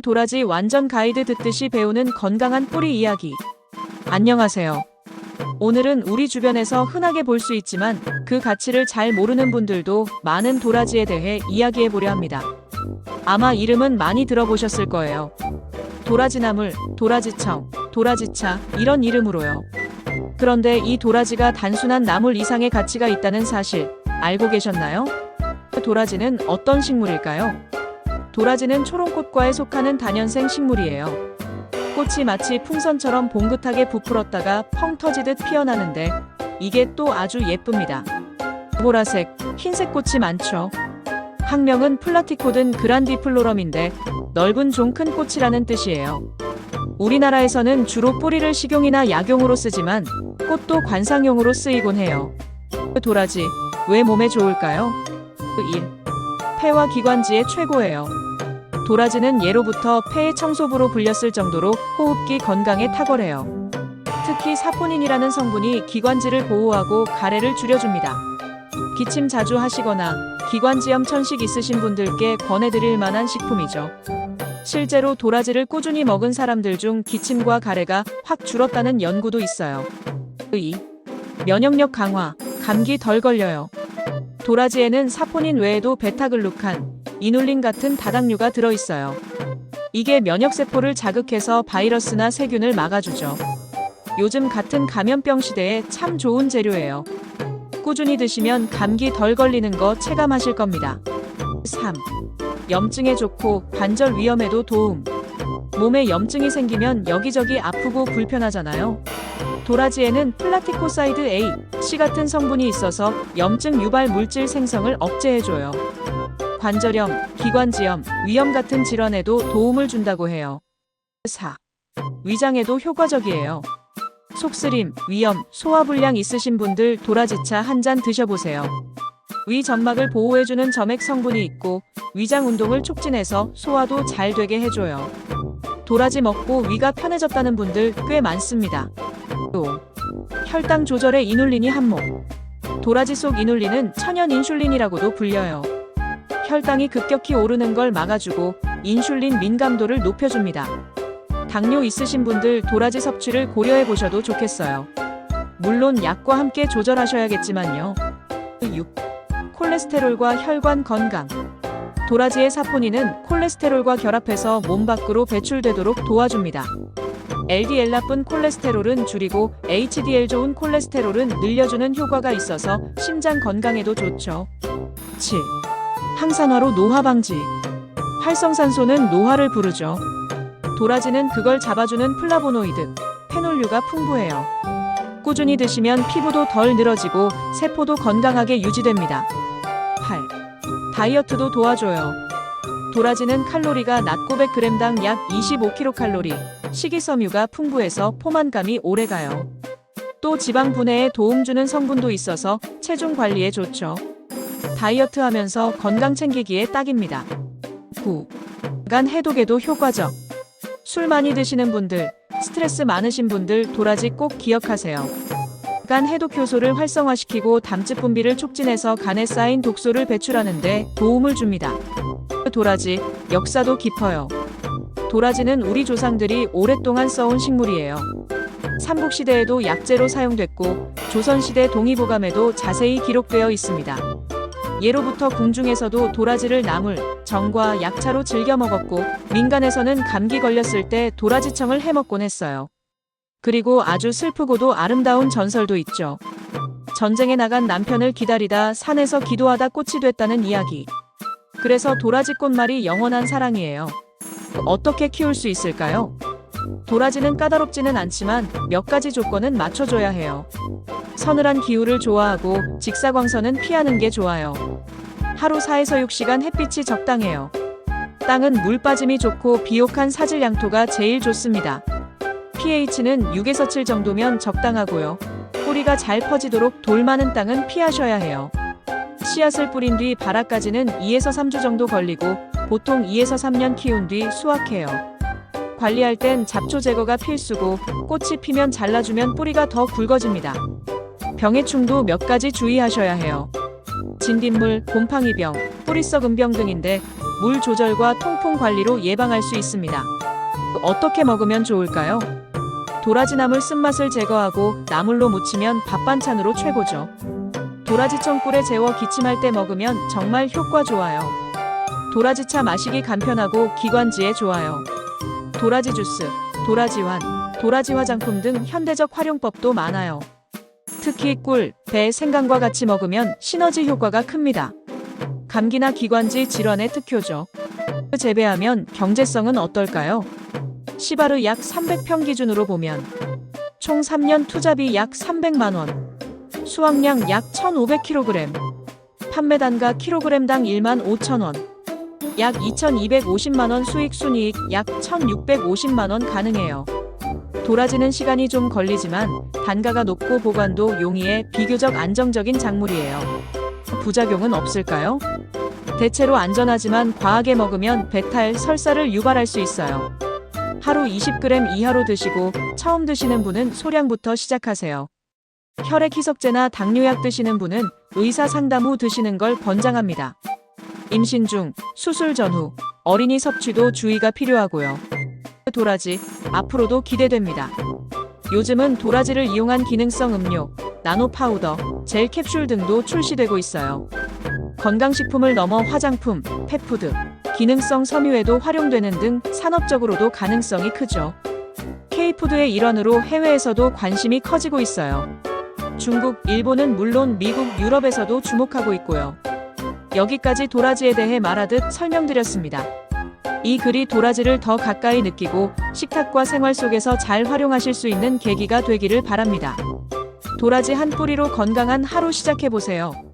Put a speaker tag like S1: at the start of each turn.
S1: 도라지 완전 가이드 듣듯이 배우는 건강한 뿌리 이야기. 안녕하세요. 오늘은 우리 주변에서 흔하게 볼 수 있지만 그 가치를 잘 모르는 분들도 많은 도라지에 대해 이야기해 보려 합니다. 아마 이름은 많이 들어보셨을 거예요. 도라지나물, 도라지청, 도라지차 이런 이름으로요. 그런데 이 도라지가 단순한 나물 이상의 가치가 있다는 사실 알고 계셨나요? 도라지는 어떤 식물일까요? 도라지는 초롱꽃과에 속하는 단연생 식물이에요. 꽃이 마치 풍선처럼 봉긋하게 부풀었다가 펑 터지듯 피어나는데 이게 또 아주 예쁩니다. 보라색, 흰색 꽃이 많죠. 학명은 플라티코든 그란디플로럼인데 넓은 종 큰 꽃이라는 뜻이에요. 우리나라에서는 주로 뿌리를 식용이나 약용으로 쓰지만 꽃도 관상용으로 쓰이곤 해요. 도라지, 왜 몸에 좋을까요? 1. 폐와 기관지에 최고예요. 도라지는 예로부터 폐의 청소부로 불렸을 정도로 호흡기 건강에 탁월해요. 특히 사포닌이라는 성분이 기관지를 보호하고 가래를 줄여줍니다. 기침 자주 하시거나 기관지염 천식 있으신 분들께 권해드릴 만한 식품이죠. 실제로 도라지를 꾸준히 먹은 사람들 중 기침과 가래가 확 줄었다는 연구도 있어요. 2. 면역력 강화, 감기 덜 걸려요. 도라지에는 사포닌 외에도 베타글루칸, 이눌린 같은 다당류가 들어있어요. 이게 면역세포를 자극해서 바이러스나 세균을 막아주죠. 요즘 같은 감염병 시대에 참 좋은 재료예요. 꾸준히 드시면 감기 덜 걸리는 거 체감하실 겁니다. 3. 염증에 좋고 관절 위염에도 도움. 몸에 염증이 생기면 여기저기 아프고 불편하잖아요. 도라지에는 플라티코사이드 A, C 같은 성분이 있어서 염증 유발 물질 생성을 억제해줘요. 관절염, 기관지염, 위염 같은 질환에도 도움을 준다고 해요. 4. 위장에도 효과적이에요. 속쓰림, 위염, 소화불량 있으신 분들 도라지차 한 잔 드셔보세요. 위 점막을 보호해주는 점액 성분이 있고 위장 운동을 촉진해서 소화도 잘 되게 해줘요. 도라지 먹고 위가 편해졌다는 분들 꽤 많습니다. 또 혈당 조절에 이눌린이 한몫. 도라지 속 이눌린은 천연 인슐린이라고도 불려요. 혈당이 급격히 오르는 걸 막아주고 인슐린 민감도를 높여줍니다. 당뇨 있으신 분들 도라지 섭취를 고려해 보셔도 좋겠어요. 물론 약과 함께 조절하셔야겠지만요. 6. 콜레스테롤과 혈관 건강. 도라지의 사포닌은 콜레스테롤과 결합해서 몸 밖으로 배출되도록 도와줍니다. LDL 나쁜 콜레스테롤은 줄이고 HDL 좋은 콜레스테롤은 늘려주는 효과가 있어서 심장 건강에도 좋죠. 7. 항산화로 노화 방지. 활성산소는 노화를 부르죠. 도라지는 그걸 잡아주는 플라보노이드, 페놀류가 풍부해요. 꾸준히 드시면 피부도 덜 늘어지고 세포도 건강하게 유지됩니다. 8. 다이어트도 도와줘요. 도라지는 칼로리가 낮 900g당 약 25kcal, 식이섬유가 풍부해서 포만감이 오래가요. 또 지방 분해에 도움 주는 성분도 있어서 체중 관리에 좋죠. 다이어트 하면서 건강 챙기기에 딱입니다. 9. 간 해독에도 효과적. 술 많이 드시는 분들, 스트레스 많으신 분들 도라지 꼭 기억하세요. 간 해독 효소를 활성화시키고 담즙 분비를 촉진해서 간에 쌓인 독소를 배출하는데 도움을 줍니다. 도라지, 역사도 깊어요. 도라지는 우리 조상들이 오랫동안 써온 식물이에요. 삼국시대에도 약재로 사용됐고, 조선시대 동의보감에도 자세히 기록되어 있습니다. 예로부터 궁중에서도 도라지를 나물, 정과 약차로 즐겨 먹었고, 민간에서는 감기 걸렸을 때 도라지청을 해먹곤 했어요. 그리고 아주 슬프고도 아름다운 전설도 있죠. 전쟁에 나간 남편을 기다리다 산에서 기도하다 꽃이 됐다는 이야기. 그래서 도라지 꽃말이 영원한 사랑이에요. 어떻게 키울 수 있을까요? 도라지는 까다롭지는 않지만 몇 가지 조건은 맞춰줘야 해요. 서늘한 기후를 좋아하고 직사광선은 피하는 게 좋아요. 하루 4에서 6시간 햇빛이 적당해요. 땅은 물 빠짐이 좋고 비옥한 사질 양토가 제일 좋습니다. pH는 6에서 7 정도면 적당하고요. 뿌리가 잘 퍼지도록 돌 많은 땅은 피하셔야 해요. 씨앗을 뿌린 뒤 발화까지는 2에서 3주 정도 걸리고 보통 2에서 3년 키운 뒤 수확해요. 관리할 땐 잡초 제거가 필수고 꽃이 피면 잘라주면 뿌리가 더 굵어집니다. 병해충도 몇 가지 주의하셔야 해요. 진딧물, 곰팡이병, 뿌리 썩은 병 등인데 물 조절과 통풍 관리로 예방할 수 있습니다. 어떻게 먹으면 좋을까요? 도라지나물 쓴맛을 제거하고 나물로 무치면 밥 반찬으로 최고죠. 도라지청 꿀에 재워 기침할 때 먹으면 정말 효과 좋아요. 도라지차 마시기 간편하고 기관지에 좋아요. 도라지 주스, 도라지환, 도라지 화장품 등 현대적 활용법도 많아요. 특히 꿀, 배, 생강과 같이 먹으면 시너지 효과가 큽니다. 감기나 기관지 질환에 특효죠. 재배하면 경제성은 어떨까요? 시바르 약 300평 기준으로 보면 총 3년 투자비 약 300만 원, 수확량 약 1,500kg, 판매 단가 킬로그램당 1만 5천 원, 약 2,250만 원 수익 순이익 약 1,650만 원 가능해요. 도라지는 시간이 좀 걸리지만 단가가 높고 보관도 용이해 비교적 안정적인 작물이에요. 부작용은 없을까요? 대체로 안전하지만 과하게 먹으면 배탈, 설사를 유발할 수 있어요. 하루 20g 이하로 드시고 처음 드시는 분은 소량부터 시작하세요. 혈액 희석제나 당뇨약 드시는 분은 의사 상담 후 드시는 걸 권장합니다. 임신 중, 수술 전후, 어린이 섭취도 주의가 필요하고요. 도라지, 앞으로도 기대됩니다. 요즘은 도라지를 이용한 기능성 음료, 나노 파우더, 젤 캡슐 등도 출시되고 있어요. 건강식품을 넘어 화장품, 펫푸드, 기능성 섬유에도 활용되는 등 산업적으로도 가능성이 크죠. K푸드의 일환으로 해외에서도 관심이 커지고 있어요. 중국, 일본은 물론 미국, 유럽에서도 주목하고 있고요. 여기까지 도라지에 대해 말하듯 설명드렸습니다. 이 글이 도라지를 더 가까이 느끼고 식탁과 생활 속에서 잘 활용하실 수 있는 계기가 되기를 바랍니다. 도라지 한 뿌리로 건강한 하루 시작해보세요.